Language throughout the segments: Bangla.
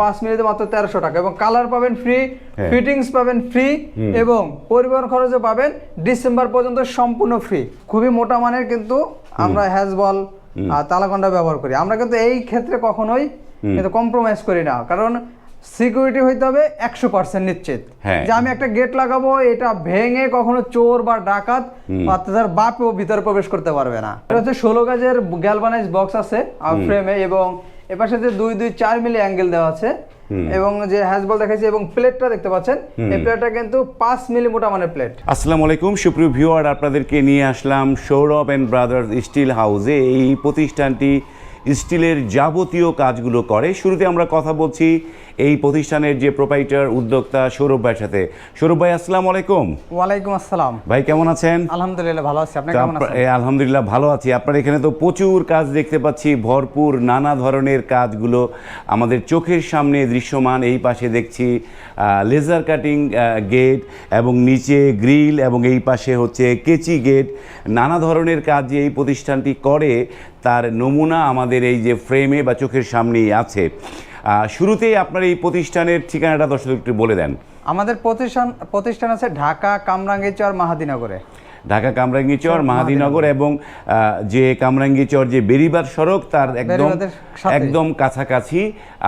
পাঁচ মিনিটে মাত্র তেরোশো টাকা এবং কালার পাবেন ফ্রি হ্যাঁ। ফিটিংস পাবেন ফ্রি এবং পরিবহন খরচও পাবেন ডিসেম্বর পর্যন্ত সম্পূর্ণ ফ্রি খুবই মোটা মানের কিন্তু আমরা হ্যাজবল তালাকন্ডা ব্যবহার করি। আমরা কিন্তু এই ক্ষেত্রে কখনোই কিন্তু কম্প্রোমাইজ করি না। কারণ সিকিউরিটি হইতে হবে একশো পার্সেন্ট নিশ্চিত। হ্যাঁ। যে আমি একটা গেট লাগাবো এটা ভেঙে কখনো চোর বা ডাকাত বা তার বাপও ভিতরে প্রবেশ করতে পারবে না। এটা হচ্ছে ষোলো গাজের গ্যালভানাইজ বক্স আছে ফ্রেমে এবং এপাশে যে দুই দুই চার মিলি অ্যাঙ্গেল দেওয়া আছে এবং যে হ্যাজবল দেখাচ্ছি এবং প্লেটটা দেখতে পাচ্ছেন এই প্লেটটা কিন্তু পাঁচ মিলি মোটা মানের প্লেট। আসসালামু আলাইকুম সুপ্রিয় ভিউয়ার আপনাদেরকে নিয়ে আসলাম সৌরভ অ্যান্ড ব্রাদার্স স্টিল হাউসে এই প্রতিষ্ঠানটি স্টিলের যাবতীয় কাজগুলো করে। শুরুতে আমরা কথা বলছি এই প্রতিষ্ঠানের যে প্রোপাইটার উদ্যোক্তা সৌরভ ভাইয়ের সাথে। সৌরভ ভাই আসসালামু আলাইকুম। ওয়ালাইকুম আসসালাম। ভাই কেমন আছেন? আলহামদুলিল্লাহ ভালো আছি। আপনি কেমন আছেন? আলহামদুলিল্লাহ ভালো আছি। আপনার এখানে তো প্রচুর কাজ দেখতে পাচ্ছি ভরপুর নানা ধরনের কাজগুলো আমাদের চোখের সামনে দৃশ্যমান। এই পাশে দেখছি লেজার কাটিং গেট এবং নিচে গ্রিল এবং এই পাশে হচ্ছে কেচি গেট নানা ধরনের কাজ যে এই প্রতিষ্ঠানটি করে তার নমুনা আমাদের এই যে ফ্রেমে বা চোখের সামনেই আছে। শুরুতেই আপনার এই প্রতিষ্ঠানের ঠিকানাটা দর্শক একটু বলে দেন। আমাদের প্রতিষ্ঠান প্রতিষ্ঠান আছে ঢাকা কামরাঙ্গীচর মাহাদিনগরে। ঢাকা কামরাঙ্গীচর মাহাদিনগর এবং যে কামরাঙ্গীচর যে বেরিবার সড়ক তার একদম একদম কাছাকাছি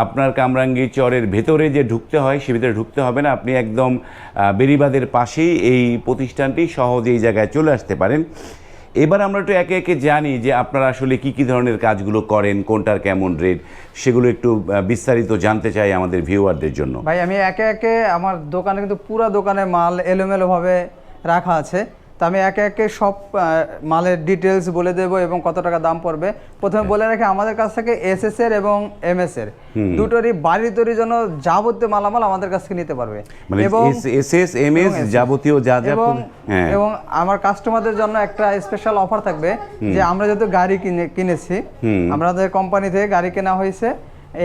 আপনার কামরাঙ্গীচরের ভেতরে যে ঢুকতে হয় সে ভিতরে ঢুকতে হবে না। আপনি একদম বেরিবাদের পাশেই এই প্রতিষ্ঠানটি সহজে এই জায়গায় চলে আসতে পারেন। এবার আমরা একটু একে একে জানি যে আপনারা আসলে কি কি ধরনের কাজগুলো করেন, কোনটার কেমন রেট সেগুলো একটু বিস্তারিত জানতে চাই আমাদের ভিউয়ারদের জন্য। ভাই, আমি একে একে আমার দোকানে কিন্তু পুরো দোকানে মাল এলোমেলোভাবে রাখা আছে। তো আমি একে একে সব মালের ডিটেলস বলে দেব এবং কত টাকা দাম পড়বে। প্রথমে বলে রাখি আমাদের কাছ থেকে এসএস এর এবং এমএস এর। দুটোরই বাড়ি তৈরির জন্য যাবতীয় মালামাল আমাদের কাছ থেকে নিতে পারবে। এবং যাবতীয় যা যা হ্যাঁ। এবং আমার কাস্টমারদের জন্য একটা স্পেশাল অফার থাকবে যে আমরা যেহেতু গাড়ি কিনে কিনেছি আমাদের কোম্পানি থেকে গাড়ি কেনা হয়েছে।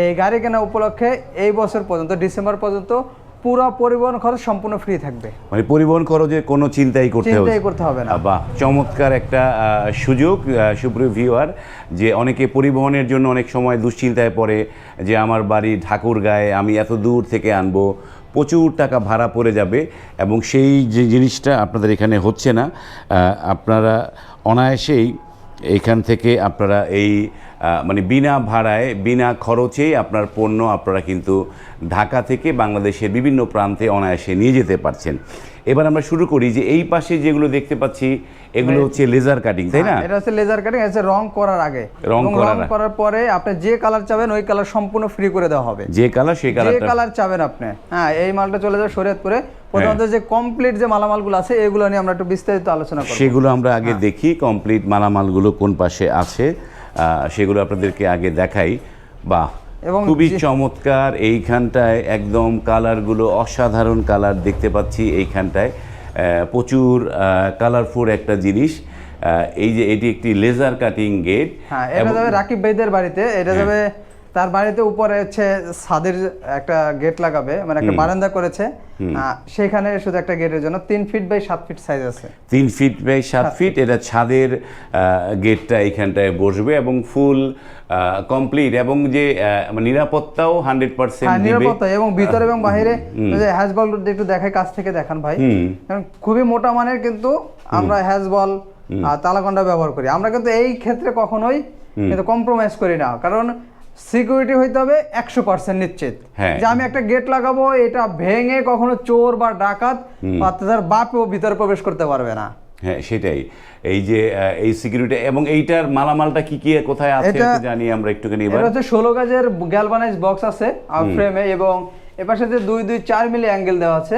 এই গাড়ি কেনা উপলক্ষে এই বছর পর্যন্ত ডিসেম্বর পর্যন্ত পুরো পরিবহন খরচ সম্পূর্ণ ফ্রি থাকবে। মানে পরিবহন খরচে কোনো চিন্তাই করতে হবে চিন্তাই করতে হবে না। বাহ চমৎকার একটা সুযোগ সুপ্রিয় ভিউয়ার যে অনেকে পরিবহনের জন্য অনেক সময় দুশ্চিন্তায় পড়ে যে আমার বাড়ি ঠাকুর গায়ে আমি এত দূর থেকে আনব প্রচুর টাকা ভাড়া পড়ে যাবে এবং সেই যে জিনিসটা আপনাদের এখানে হচ্ছে না আপনারা অনায়াসেই এইখান থেকে আপনারা এই মানে বিনা ভাড়ায় বিনা খরচেই আপনার পণ্য আপনারা কিন্তু ঢাকা থেকে বাংলাদেশের বিভিন্ন প্রান্তে অনায়াসে নিয়ে যেতে পারছেন। এবার আমরা শুরু করি যে এই পাশে যেগুলো দেখতে পাচ্ছি এগুলো হচ্ছে লেজার কাটিং তাই না? হ্যাঁ, এটা হচ্ছে লেজার কাটিং আছে রং করার আগে। রং করার পরে আপনি যে কালার চাবেন ওই কালার সম্পূর্ণ ফ্রি করে দেওয়া হবে। যে কালার সেই কালার যে কালার চাবেন আপনি। হ্যাঁ এই মালটা চলে যাবে শরীয়তপুরে। প্রথমত যে কমপ্লিট যে মালামালগুলো আছে এগুলো নিয়ে আমরা একটু বিস্তারিত আলোচনা করব। সেগুলো আমরা আগে হ্যাঁ। দেখি কমপ্লিট মালামালগুলো কোন পাশে আছে। সেগুলো আপনাদেরকে আগে দেখাই। বা এবং খুবই চমৎকার এইখানটায় একদম কালারগুলো অসাধারণ কালার দেখতে পাচ্ছি এইখানটায়। আহ, প্রচুর কালারফুল একটা জিনিস। আহ, এই যে এটি একটি লেজার কাটিং গেট হ্যাঁ এটা যাবে রাকিব ভাইদের বাড়িতে এটা যাবে তার বাড়িতে উপরে হচ্ছে ছাদের একটা গেট লাগাবে মানে একটা বারান্দা করেছে। সেখানে শুধু একটা গেটের জন্য তিন ফিট বাই সাত ফিট সাইজ আছে। তিন ফিট বাই সাত ফিট এটা ছাদের গেটটা এখানটায় বসবে এবং ফুল কমপ্লিট এবং যে মানে নিরাপত্তাও হান্ড্রেড পার্সেন্ট হ্যাঁ নিরাপত্তা এবং ভিতরে এবং বাইরে হ্যাজবল একটু দেখাই কাছ থেকে দেখান ভাই। কারণ খুবই মোটা মানের কিন্তু আমরা হ্যাজবল তালাকন্ডা ব্যবহার করি। আমরা কিন্তু এই ক্ষেত্রে কখনোই কিন্তু কম্প্রোমাইজ করি না। কারণ সিকিউরিটি হইতে হবে একশো পার্সেন্ট নিশ্চিত। হ্যাঁ। যে আমি একটা গেট লাগাবো এটা ভেঙে কখনো চোর বা ডাকাত বা তার বাপও ভিতরে প্রবেশ করতে পারবে না। হ্যাঁ সেটাই। এই যে এই সিকিউরিটি এবং এইটার মালামালটা কি কি কোথায় আছে জানি আমরা একটুখানি এবার। হচ্ছে ষোলো গাজের গ্যালভানাইজ বক্স আছে ফ্রেমে এবং এপাশে যে দুই দুই চার মিলি অ্যাঙ্গেল দেওয়া আছে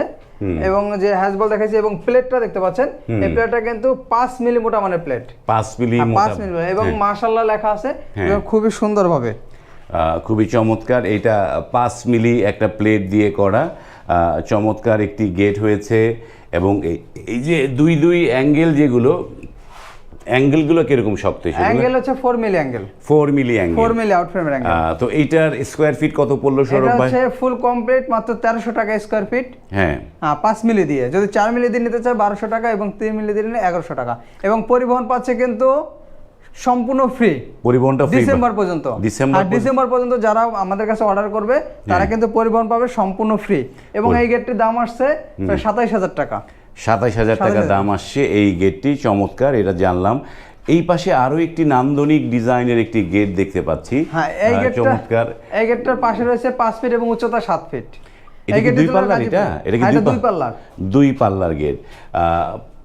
এবং যে হ্যাজবল দেখাচ্ছি এবং প্লেটটা দেখতে পাচ্ছেন এই প্লেটটা কিন্তু পাঁচ মিলি মোটা মানে প্লেট পাঁচ মিলি পাঁচ মিলি এবং হ্যাঁ। লেখা আছে হ্যাঁ। খুবই সুন্দর ভাবে আহ, খুবই চমৎকার। এটা পাঁচ মিলি একটা প্লেট দিয়ে করা। চমৎকার একটি গেট হয়েছে এবং এই- যে দুই দুই অ্যাঙ্গেল যেগুলো অ্যাঙ্গেলগুলো কীরকম শক্ত অ্যাঙ্গেল হচ্ছে four milli angle four milli four angle milli out ফ্রেমের অ্যাঙ্গেল তো এইটার স্কোয়ার ফিট কত পড়ল এটা সৌরভ ভাই? হচ্ছে ফুল কমপ্লিট মাত্র তেরোশো টাকা স্কোয়ার ফিট হ্যাঁ। হ্যাঁ পাঁচ মিলি দিয়ে। যদি চার মিলি দিয়ে নিতে চায় বারোশো টাকা এবং তিন মিলি দিয়ে নিলে এগারোশো টাকা। এবং পরিবহন পাচ্ছে কিন্তু সম্পূর্ণ ফ্রি পরিবহনটা ডিসেম্বর পর্যন্ত। আর ডিসেম্বর পর্যন্ত। যারা আমাদের কাছে অর্ডার করবে তারা কিন্তু পরিবহন পাবে সম্পূর্ণ ফ্রি এবং এই গেটটির দাম আসছে সাতাইশ হাজার টাকা। সাতাইশ হাজার টাকা দাম আসছে এই গেটটি চমৎকার এটা জানলাম। এই পাশে আরও একটি নান্দনিক ডিজাইনের একটি গেট দেখতে পাচ্ছি। হ্যাঁ এই আহ, গেটটা চমৎকার। এই গেটটার পাশে রয়েছে পাঁচ ফিট এবং উচ্চতা সাত ফিট এটা কি দুই পাল্লার এটা? এটা কি হ্যাঁ, দুই দুই পাল্লার। দুই পাল্লার গেট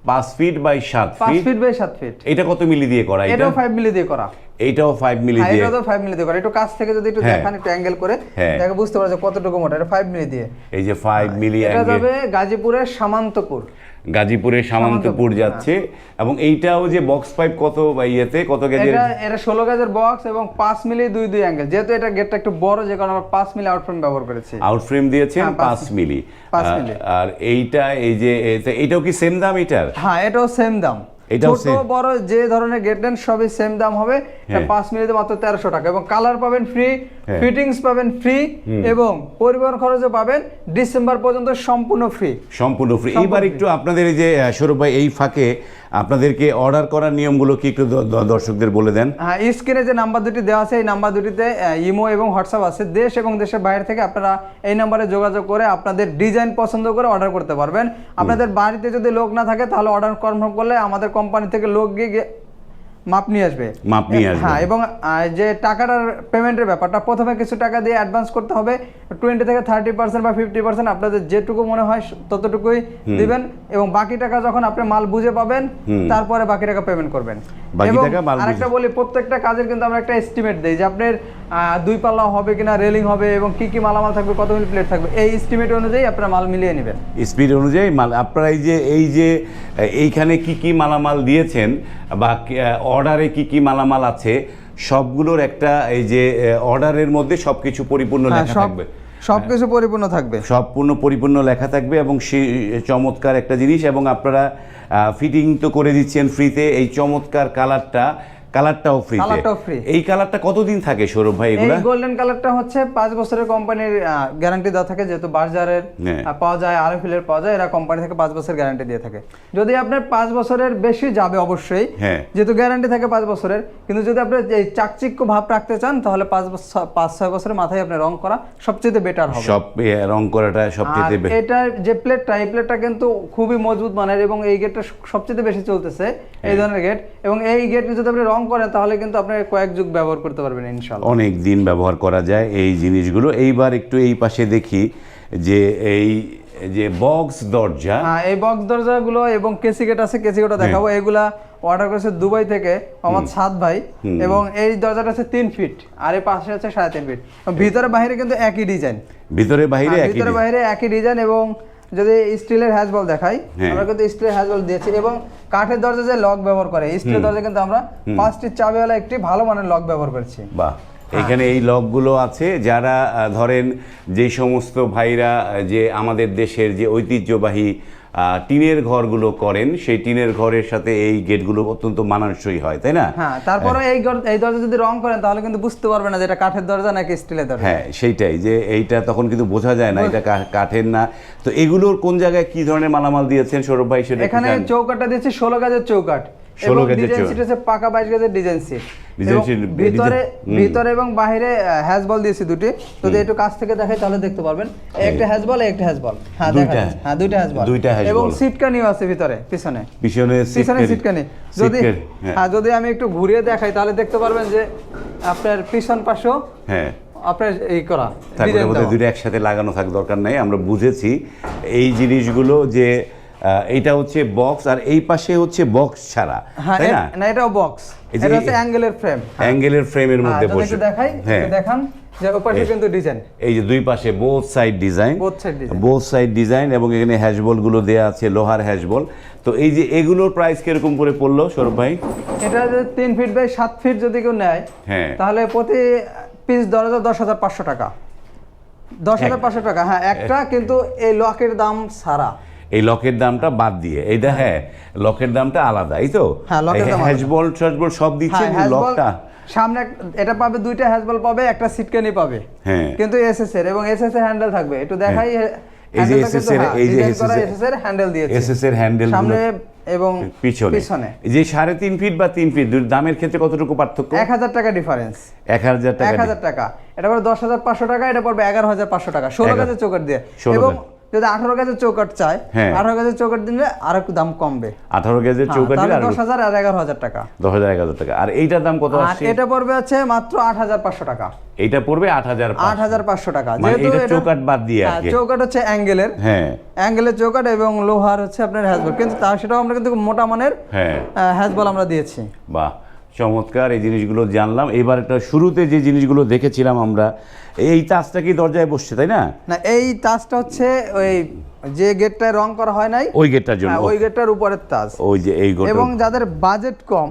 পাঁচ ফিট বাই সাত ফিট ফিট বাই সাত ফিট এটা কত মিলি দিয়ে করা? এটা এটাও ফাইভ মিলি দিয়ে করা। এইটাও ফাইভ মিলি হ্যাঁ দিয়ে। এটাও ফাইভ মিলি দিয়ে করা। একটু কাছ থেকে যদি একটু হ্যাঁ। দেখান একটু অ্যাঙ্গেল করে হ্যাঁ। বুঝতে পারবে যে কতটুকু মোটা। এটা ফাইভ মিলি দিয়ে। এই যে ফাইভ মিলি এটা যাবে গাজীপুরের সামান্তপুর। গাজীপুরের সামন্তপুর যাচ্ছে। এবং এইটাও যে বক্স পাইপ কত বা ইয়েতে কত গেজের এটা ষোলো গাজের বক্স এবং পাঁচ মিলি দুই দুই অ্যাঙ্গেল যেহেতু এটা গেটটা একটু বড় যে কারণে আমরা পাঁচ মিলি আউটফ্রেম ব্যবহার করেছি। আউটফ্রেম দিয়েছেন হ্যাঁ, পাঁচ মিলি। আর এইটা এই যে এটাও এইটাও কি সেম দাম এটার? হ্যাঁ এটাও সেম দাম। এটাও ছোট বড় যে ধরনের গেট নেন সবই সেম দাম হবে। হ্যাঁ। পাঁচ মিনিটে মাত্র তেরোশো টাকা। এবং কালার পাবেন ফ্রি হ্যাঁ। ফিটিংস পাবেন ফ্রি এবং পরিবহন খরচও পাবেন ডিসেম্বর পর্যন্ত সম্পূর্ণ ফ্রি সম্পূর্ণ ফ্রি এইবার একটু আপনাদের এই যে সৌরভ ভাই এই ফাঁকে আপনাদেরকে অর্ডার করার নিয়মগুলো কি একটু দর্শকদের বলে দেন? হ্যাঁ স্ক্রিনে যে নাম্বার দুটি দেওয়া আছে, এই নাম্বার দুটিতে ইমো এবং হোয়াটসঅ্যাপ আছে। দেশ এবং দেশের বাইরে থেকে আপনারা এই নাম্বারে যোগাযোগ করে আপনাদের ডিজাইন পছন্দ করে অর্ডার করতে পারবেন। আপনাদের বাড়িতে যদি লোক না থাকে, তাহলে অর্ডার কনফার্ম করলে আমাদের কোম্পানি থেকে লোক গিয়ে মাপ নিয়ে আসবে। মাপ নিয়ে আসবে। হ্যাঁ এবং যে টাকাটার পেমেন্টের ব্যাপারটা প্রথমে কিছু টাকা দিয়ে অ্যাডভান্স করতে হবে টোয়েন্টি থেকে থার্টি পার্সেন্ট বা ফিফটি পার্সেন্ট আপনাদের যেটুকু মনে হয় ততটুকুই দিবেন এবং বাকি টাকা যখন আপনি মাল বুঝে পাবেন তারপরে বাকি টাকা পেমেন্ট করবেন। বাকি টাকা মাল আরেকটা বলি প্রত্যেকটা কাজের কিন্তু আমরা একটা এস্টিমেট দিই যে আপনার দুই পাল্লা হবে কিনা রেলিং হবে এবং কি কি মালামাল থাকবে কত মিলি প্লেট থাকবে এই এস্টিমেট অনুযায়ী আপনারা মাল মিলিয়ে নেবেন। স্পিড অনুযায়ী মাল আপনারা এই যে এই যে এইখানে কি কি মালামাল দিয়েছেন বা অর্ডারে কি কি মালামাল আছে সবগুলোর একটা এই যে অর্ডারের মধ্যে সবকিছু পরিপূর্ণ হ্যাঁ, লেখা থাকবে। সবকিছু পরিপূর্ণ থাকবে। সম্পূর্ণ পরিপূর্ণ লেখা থাকবে এবং সে চমৎকার একটা জিনিস এবং আপনারা ফিটিং তো করে দিচ্ছেন ফ্রিতে এই চমৎকার কালারটা কালারটাও ফ্রিতে কালারটাও free। এই কালারটা কতদিন থাকে সৌরভ ভাই এগুলো এই গোল্ডেন কালারটা হচ্ছে পাঁচ বছরের কোম্পানির গ্যারান্টি দেওয়া থাকে যেহেতু বার্জারের হ্যাঁ। পাওয়া যায় আরএফএল পাওয়া যায় এরা কোম্পানি থেকে পাঁচ বছর গ্যারান্টি দিয়ে থাকে যদি আপনার পাঁচ বছরের বেশি যাবে অবশ্যই হ্যাঁ। যেহেতু গ্যারান্টি থাকে পাঁচ বছরের কিন্তু যদি আপনি এই চাকচিক্য ভাব রাখতে চান তাহলে পাঁচ বছর পাঁচ ছয় বছরের মাথায় আপনি রং করা সবচেয়ে বেটার হবে সব রং করাটা সবচেয়ে এটা যে প্লেটটা এই প্লেটটা কিন্তু খুবই মজবুত মানের এবং এই গেটটা সবচেয়ে বেশি চলতেছে এই ধরনের গেট এবং এই গেট যদি আপনি রং করেন তাহলে কিন্তু আপনি কয়েক যুগ ব্যবহার করতে পারবেন ইনশাল্লাহ অনেক দিন ব্যবহার করা যায় এই জিনিসগুলো। এইবার একটু এই পাশে দেখি যে এই যে বক্স দরজা। হ্যাঁ এই বক্স দরজাগুলো এবং কেসি গেট আছে কেসি গেটও দেখাবো। এগুলা অর্ডার করেছে দুবাই থেকে আমার সাত ভাই এবং এই দরজাটা আছে তিন ফিট আর এই পাশে আছে সাড়ে তিন ফিট। ভিতরে বাইরে কিন্তু একই ডিজাইন ভিতরে বাইরে হ্যাঁ, ভিতরে ডিজাইন। বাইরে একই ডিজাইন এবং যদি স্টিলের হ্যাজ বল দেখাই হ্যাঁ। আমরা কিন্তু স্টিলের হ্যাজ বল দিয়েছি এবং কাঠের দরজা যে লক ব্যবহার করে স্টিলের দরজা কিন্তু আমরা পাঁচটি চাবিওয়ালা একটি ভালো মানের লক ব্যবহার করেছি বাহ। এখানে এই লকগুলো আছে যারা ধরেন যে সমস্ত ভাইরা যে আমাদের দেশের যে ঐতিহ্যবাহী টিনের ঘরগুলো করেন সেই টিনের ঘরের সাথে এই গেটগুলো অত্যন্ত মানানসই হয় তাই না? হ্যাঁ তারপরে এই এই দরজা যদি রং করেন তাহলে কিন্তু বুঝতে পারবে না যে এটা কাঠের দরজা নাকি স্টিলের দরজা। হ্যাঁ সেইটাই যে এইটা তখন কিন্তু বোঝা যায় না এটা কাঠের না। তো এগুলোর কোন জায়গায় কি ধরনের মালামাল দিয়েছেন সৌরভ ভাই সেটা এখানে চৌকাটা দিয়েছে দিয়েছি ষোলো গাজের চৌকাট 16 গাজের ডিজাইন সিট হচ্ছে পাকা বাইশ গাজের ডিজাইন সিট ভিতরে ভিতরে এবং বাইরে হ্যাজবল দিয়েছি দুটি। যদি একটু কাছ থেকে দেখাই তাহলে দেখতে পারবেন। একটা হ্যাজবল এই একটা হ্যাঁ দেখা দুইটা? যাচ্ছে। হ্যাঁ দুইটা হ্যাজবল দুইটা হ্যাজবল। এবং সিটকানিও আছে ভিতরে পিছনে। পিছনে পিছনে সিটকানি- যদি হ্যাঁ। হ্যাঁ যদি আমি একটু ঘুরিয়ে দেখাই তাহলে দেখতে পারবেন যে আপনার পিছন পাশেও হ্যাঁ। আপনার এই করা দুটো একসাথে লাগানো থাক দরকার নাই। আমরা বুঝেছি এই জিনিসগুলো যে এইটা হচ্ছে বক্স আর এই পাশে হচ্ছে বক্স ছাড়া হ্যাঁ তাই না? না এটাও বক্স এটা হচ্ছে অ্যাঙ্গেলের ফ্রেম অ্যাঙ্গেলের ফ্রেমের মধ্যে বসে। দেখাই হ্যাঁ। দেখান কিন্তু ডিজাইন এই যে দুই পাশে both side design. Both side design এবং এখানে হ্যাশবলগুলো দেয়া আছে লোহার হ্যাশবল তো এই যে এগুলোর প্রাইস কীরকম করে পড়ল সৌরভ ভাই? এটা যে তিন ফিট বাই সাত ফিট যদি কেউ নেয় হ্যাঁ। তাহলে প্রতি পিস দশ হাজার দশ হাজার পাঁচশো টাকা। দশ হাজার পাঁচশো টাকা হ্যাঁ একটা কিন্তু এই লকের দাম সারা এই লকের দামটা বাদ দিয়ে। এইটা হ্যাঁ। লকের দামটা আলাদা এই তো? হ্যাঁ, লকের দাম আলাদা। হ্যাশবল টাশবল সব দিচ্ছে হ্যাঁ লকটা? সামনে এটা পাবে দুইটা হ্যাজবল পাবে একটা সিটকানি পাবে। হ্যাঁ। কিন্তু এসএস এর এবং এসএস এর হ্যান্ডেল থাকবে। একটু দেখাই এই যে SS এর- এই যে এসএস এর হ্যান্ডেল দিয়েছে। এসএস এর হ্যান্ডেল সামনে এবং পিছনে। পিছনে। যে সাড়ে তিন ফিট বা তিন ফিট দামের ক্ষেত্রে কতটুকু পার্থক্য? এক হাজার টাকা ডিফারেন্স এক হাজার টাকা এক হাজার টাকা। এটা পড়বে দশ হাজার পাঁচশো টাকা এটা পড়বে এগারো হাজার পাঁচশো টাকা। ষোলো গাছের চৌকাট দিয়ে। এবং। যদি আঠারো গাছের চৌকাট চায় হ্যাঁ। আঠারো গাছের চৌকাট দিলে আর একটু দাম কমবে। আঠারো গেজের হ্যাঁ, তাহলে আর দশ হাজার আর এগারো হাজার টাকা। দশ হাজার হাজার টাকা। আর এইটার দাম কত আর এটা পড়বে আছে মাত্র আট হাজার পাঁচশো টাকা। এইটা পড়বে আট হাজার আট হাজার পাঁচশো টাকা। মানে যেহেতু এটা এটা- চৌকাঠ বাদ দিয়ে হ্যাঁ, চৌকাঠ হচ্ছে অ্যাঙ্গেলের। হ্যাঁ। অ্যাঙ্গেলের চৌকাঠ এবং লোহার হচ্ছে আপনার হ্যাজবল। কিন্তু তার সেটাও আমরা কিন্তু মোটা মানের হ্যাঁ। হ্যাজবল আমরা দিয়েছি। বাহ। চমৎকার এই জিনিসগুলো জানলাম। এবার একটা শুরুতে যে জিনিসগুলো দেখেছিলাম আমরা এই তাজটা কি দরজায় বসছে তাই না? না এই তাজটা হচ্ছে ওই যে গেটটায় রং করা হয় নাই? ওই গেটটার জন্য। হ্যাঁ, ওই গেটটার উপরের তাজ ওই যে এই এবং যাদের বাজেট কম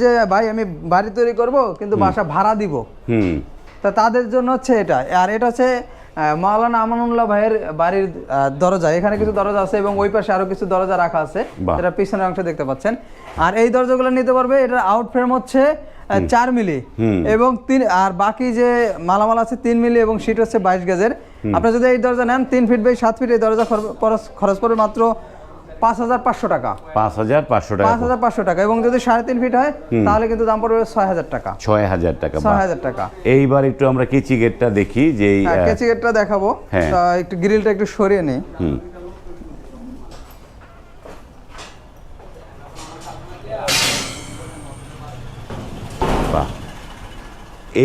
যে ভাই আমি বাড়ি তৈরি করব কিন্তু বাসা ভাড়া দিব। হুম। তা তাদের জন্য হচ্ছে এটা। আর এটা হচ্ছে মাওলানা আমানুল্লাহ ভাইয়ের বাড়ির দরজা এখানে কিছু দরজা আছে এবং ওই পাশে আরও কিছু দরজা রাখা আছে। যেটা পিছনের অংশ দেখতে পাচ্ছেন। আর এই দরজাগুলো নিতে পারবে এটার আউট ফ্রেম হচ্ছে চার মিলি। এবং তিন আর বাকি যে মালামাল আছে তিন মিলি এবং সিট হচ্ছে বাইশ গেজের। আপনারা যদি এই দরজা নেন তিন ফিট বাই সাত ফিট এই দরজা খরচ- খরচ খরচ পড়বে মাত্র পাঁচ হাজার পাঁচশো টাকা। পাঁচ হাজার পাঁচশো টাকা। পাঁচ হাজার পাঁচশো টাকা। এবং যদি সাড়ে তিন ফিট হয় তাহলে কিন্তু দাম পড়বে ছয় হাজার টাকা। ছয় হাজার টাকা ছয়। হাজার টাকা। এইবার একটু আমরা কিচি গেটটা দেখি যে হ্যাঁ কেচি গেটটা দেখাবো। হ্যাঁ। একটু গ্রিলটা একটু সরিয়ে নেই।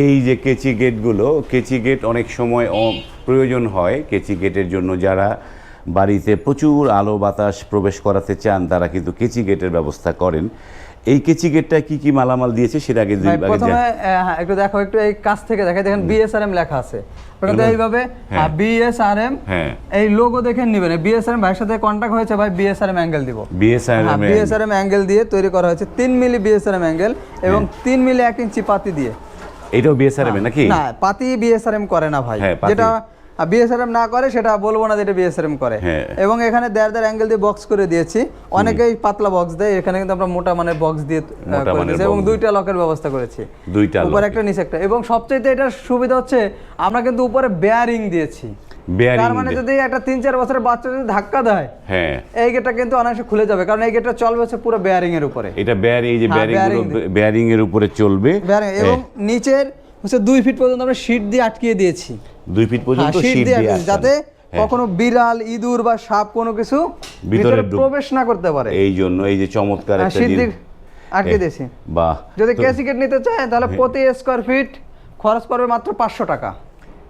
এই যে কেচি গেটগুলো কেচি গেট অনেক সময় প্রয়োজন হয় কেচি গেটের জন্য। যারা বাড়িতে প্রচুর আলো বাতাস প্রবেশ করাতে চান তারা কিন্তু কেচি গেটের ব্যবস্থা করেন। এই কেচি গেটটা কি কি মালামাল দিয়েছে সেটা আগে দুই ভাই, আগে প্রথমে হ্যাঁ, একটু দেখো একটু এই কাছ থেকে দেখাই দেখেন বিএসআরএম লেখা আছে। এইভাবে হ্যাঁ। বিএসআরএম হ্যাঁ। এই লোগো দেখে নেবেন। বিএসআরএম ভাইয়ের সাথে কন্ট্যাক্ট হয়েছে ভাই বিএসআরএম অ্যাঙ্গেল দিব। বিএসআরএম বিএসআরএম অ্যাঙ্গেল দিয়ে তৈরি করা হয়েছে তিন মিলি বিএসআরএম অ্যাঙ্গেল এবং তিন মিলি এক ইঞ্চি পাতি দিয়ে। এটাও বিএসআরএম নাকি? না পাতি বিএসআরএম করে না ভাই। হ্যাঁ, যেটা বিএসআরএম না করে সেটা বলব না যেটা বিএসআরএম করে। হ্যাঁ। এবং এখানে দেড় দেড় অ্যাঙ্গেল দিয়ে বক্স করে দিয়েছি। অনেকেই পাতলা বক্স দেয় এখানে কিন্তু আমরা মোটা মানে বক্স দিয়ে আহ, মোটা করে মানের দিয়েছি এবং দুইটা লকের ব্যবস্থা করেছি। দুইটা উপরে একটা নিচে একটা। এবং সবচেয়ে এটার সুবিধা হচ্ছে আমরা কিন্তু উপরে বেয়ারিং দিয়েছি। তার মানে যদি একটা তিন চার বছরের বাচ্চা যদি ধাক্কা দেয় হ্যাঁ। এই গেটটা কিন্তু অনায়াসে খুলে যাবে। কারণ এই গেটটা চলবে হচ্ছে পুরো বেয়ারিং এর উপরে। এটা বেয়ারিং এই যে হ্যাঁ, বেয়ারিং বেয়ারিং এর উপরে চলবে। এবং নিচের হচ্ছে দুই ফিট পর্যন্ত আমরা শীট দিয়ে আটকিয়ে দিয়েছি। দুই ফিট হ্যাঁ, পর্যন্ত শীট দিয়ে আটকানো। যাতে হ্যাঁ, কখনো বিড়াল ইঁদুর বা সাপ কোনো কিছু ভিতরে প্রবেশ না করতে পারে। এই জন্য এই যে চমৎকার হ্যাঁ, একটা জিনিস আটকে দিয়েছি। বাহ। যদি ক্যাসিকেট নিতে চায় তাহলে প্রতি স্কোয়ার ফিট খরচ পড়বে মাত্র পাঁচশো টাকা।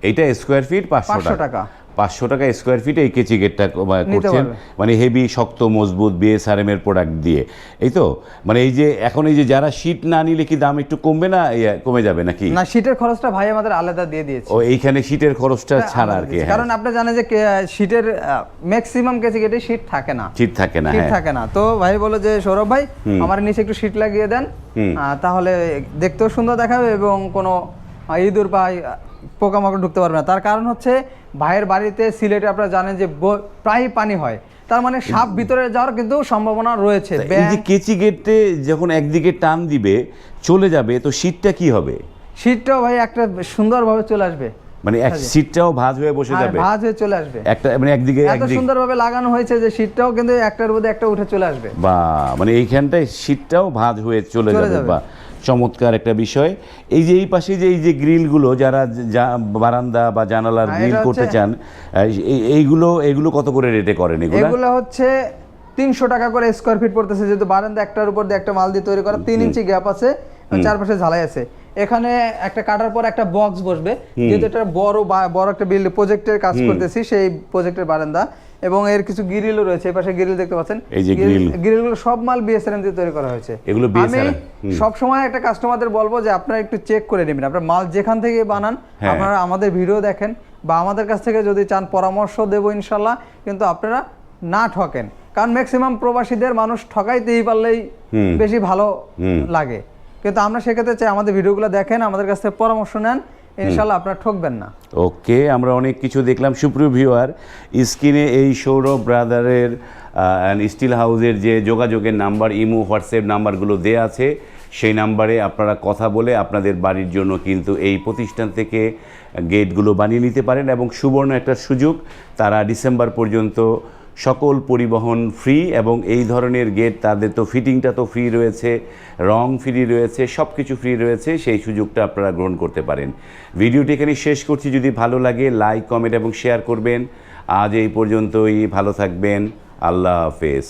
এইটা স্কোয়ার ফিট পাঁচশো 500 টাকা। টাকা। পাঁচশো টাকা স্কোয়ার ফিট এই কেচি গেটটা করছেন। মানে হেভি শক্ত মজবুত বিএসআরএম এর প্রোডাক্ট দিয়ে। এই তো? মানে এই যে এখন এই যে যারা শীট না নিলে কি দাম একটু কমবে না কমে যাবে নাকি? না শীটের খরচটা ভাই আমাদের আলাদা দিয়ে দিয়েছে। ও এইখানে শীটের খরচটা ছাড়া আর কি হ্যাঁ। কারণ আপনি জানেন যে শীটের ম্যাক্সিমাম কেসিকেটে শীট থাকে না। শীত থাকে না শীট হ্যাঁ। থাকে না। তো ভাই বলে যে সৌরভ ভাই আমার নিচে একটু শীট লাগিয়ে দেন। তাহলে দেখতেও সুন্দর দেখাবে এবং কোনো ইঁদুর বা পোকামাকড় ঢুকতে পারবে না। তার কারণ হচ্ছে ভাইয়ের বাড়িতে সিলেটে আপনারা জানেন যে প্রায় পানি হয়। তার মানে সাপ ভিতরে যাওয়ার কিন্তু সম্ভাবনা রয়েছে। এই যে কেচি গেটে যখন একদিকে টান দিবে চলে যাবে তো শীতটা কি হবে? শীতটাও ভাই একটা সুন্দরভাবে চলে আসবে। মানে এক সিটটাও ভাঁজ হয়ে বসে যাবে। ভাঁজ হয়ে চলে আসবে। একটা মানে একদিকে এত সুন্দরভাবে লাগানো হয়েছে যে শীতটাও কিন্তু একটার মধ্যে একটা উঠে চলে আসবে। বা মানে এইখানটায় শীতটাও ভাঁজ হয়ে চলে যাবে। বা চমৎকার একটা বিষয়। এই যে এই পাশে যে এই যে গ্রিলগুলো যারা বারান্দা বা জানালার হ্যাঁ, গ্রিল করতে চান এই- এই- এইগুলো এগুলো কত করে রেটে করেন এগুলো? এগুলো হচ্ছে তিনশো টাকা করে স্কোয়ার ফিট পড়তেছে যেহেতু বারান্দা একটার উপর দিয়ে একটা মাল দিয়ে তৈরি করা তিন ইঞ্চি গ্যাপ আছে চারপাশে ঝালাই আছে। এখানে একটা কাটার পর একটা বক্স বসবে যেহেতু এটা বড় বড় একটা বিল্ডিং প্রজেক্টের কাজ করতেছি সেই প্রজেক্টের বারান্দা। এবং এর কিছু গ্রিলও রয়েছে এই পাশে গ্রিল দেখতে পাচ্ছেন। এই যে grill। গ্রিলগুলো সব মাল বিএসআরএম দিয়ে তৈরি করা হয়েছে। এগুলো আমি সব সময় একটা কাস্টমারদের বলব যে আপনারা একটু চেক করে নেবেন। আপনার মাল যেখান থেকে বানান হ্যাঁ। আপনারা আমাদের ভিডিও দেখেন বা আমাদের কাছ থেকে যদি চান পরামর্শ দেবো ইনশাল্লাহ কিন্তু আপনারা না ঠকেন। কারণ ম্যাক্সিমাম প্রবাসীদের মানুষ ঠকাইতেই পারলেই। বেশি ভালো লাগে। কিন্তু আমরা সেক্ষেত্রে চাই আমাদের ভিডিওগুলো দেখেন আমাদের কাছ থেকে পরামর্শ নেন ইনশাল্লাহ আপনারা ঠকবেন না। ওকে আমরা অনেক কিছু দেখলাম। সুপ্রিয় ভিউয়ার স্ক্রিনে এই সৌরভ ব্রাদারের স্টিল হাউসের যে যোগাযোগের নাম্বার ইমো হোয়াটসঅ্যাপ নাম্বারগুলো দেওয়া আছে সেই নাম্বারে আপনারা কথা বলে আপনাদের বাড়ির জন্য কিন্তু এই প্রতিষ্ঠান থেকে গেটগুলো বানিয়ে নিতে পারেন এবং সুবর্ণ একটা সুযোগ তারা ডিসেম্বর পর্যন্ত সকল পরিবহন ফ্রি এবং এই ধরনের গেট তাদের তো ফিটিংটা তো ফ্রি রয়েছে, রং ফ্রি রয়েছে সব কিছু ফ্রি রয়েছে, সেই সুযোগটা আপনারা গ্রহণ করতে পারেন। ভিডিওটি এখানে শেষ করছি, যদি ভালো লাগে লাইক কমেন্ট এবং শেয়ার করবেন। আজ এই পর্যন্তই, ভালো থাকবেন, আল্লাহ হাফেজ।